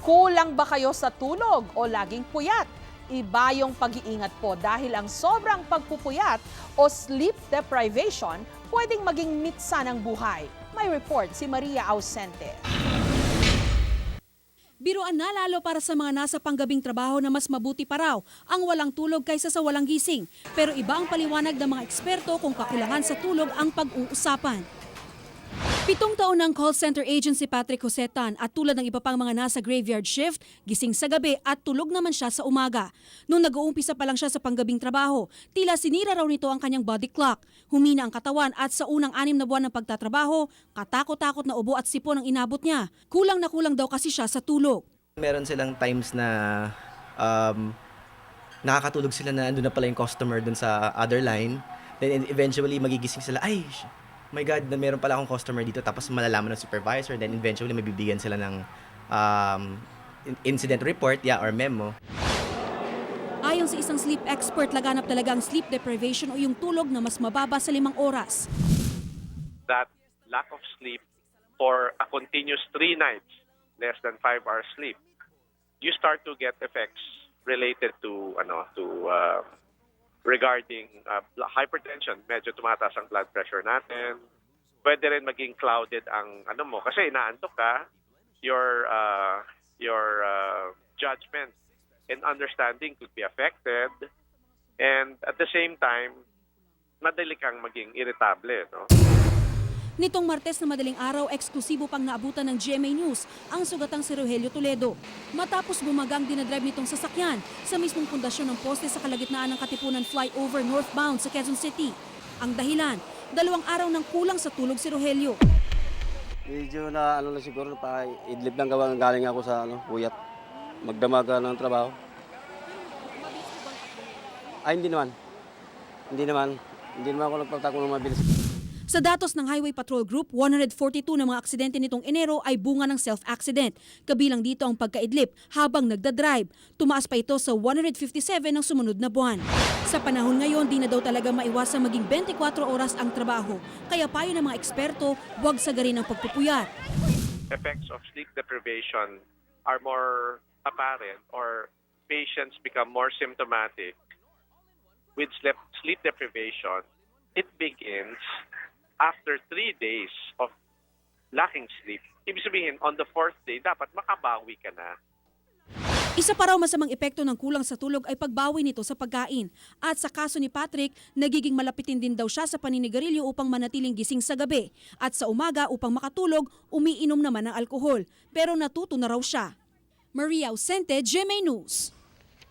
Kulang ba kayo sa tulog o laging puyat? Iba yung pag-iingat po dahil ang sobrang pagpupuyat o sleep deprivation pwedeng maging mitsa ng buhay. May report si Maria Ausente. Biruan na lalo para sa mga nasa panggabing trabaho na mas mabuti pa raw ang walang tulog kaysa sa walang gising. Pero iba ang paliwanag ng mga eksperto kung kakulangan sa tulog ang pag-uusapan. Pitong taon ng call center agent si Patrick Josetan at tulad ng iba pang mga nasa graveyard shift, gising sa gabi at tulog naman siya sa umaga. Nung nag-uumpisa pa lang siya sa panggabing trabaho, tila sinira raw nito ang kanyang body clock. Humina ang katawan at sa unang anim na buwan ng pagtatrabaho, katakot-takot na ubo at sipon ang inabot niya. Kulang na kulang daw kasi siya sa tulog. Meron silang times na um, nakakatulog sila na andun na pala yung customer dun sa other line. Then eventually magigising sila, ay, my God, na meron pala akong customer dito. Tapos malalaman ng supervisor. Then eventually mabibigyan sila ng um, in- incident report, yeah, or memo. Ayon sa isang sleep expert, laganap talaga ang sleep deprivation o yung tulog na mas mababa sa limang oras. that lack of sleep for a continuous three nights, less than five hours sleep, you start to get effects related to ano to uh, regarding uh, hypertension. Medyo tumataas ang blood pressure natin. Pwede rin maging clouded ang ano mo kasi inaantok ka. Your uh, your uh, judgment and understanding could be affected. And at the same time, madali kang maging irritable, no? Nitong Martes na madaling araw, eksklusibo pang naabutan ng GMA News ang sugatang si Rogelio Toledo. Matapos bumagang dinadrive nitong sasakyan sa mismong pundasyon ng poste sa kalagitnaan ng Katipunan flyover northbound sa Quezon City. Ang dahilan, dalawang araw ng kulang sa tulog si Rogelio. Medyo na ano na siguro pa idlip lang gawa galing ako sa ano, puyat. Magdamaga ng trabaho. Ay hindi naman. Hindi naman. Hindi naman ako nagpatakbo ng mabilis. Sa datos ng Highway Patrol Group, 142 ng mga aksidente nitong Enero ay bunga ng self-accident. Kabilang dito ang pagkaidlip habang nagdadrive. Tumaas pa ito sa 157 ng sumunod na buwan. Sa panahon ngayon, di na daw talaga maiwasang maging 24 oras ang trabaho. Kaya payo ng mga eksperto, huwag sagarin ang pagpupuyat. effects of sleep deprivation are more apparent or patients become more symptomatic with sleep, sleep deprivation, it begins after three days of lacking sleep. Ibig sabihin, on the fourth day, dapat makabawi ka na. Isa pa raw masamang epekto ng kulang sa tulog ay pagbawi nito sa pagkain. At sa kaso ni Patrick, nagiging malapitin din daw siya sa paninigarilyo upang manatiling gising sa gabi. At sa umaga upang makatulog, umiinom naman ng alkohol. Pero natuto na raw siya. Maria Ausente, GMA News.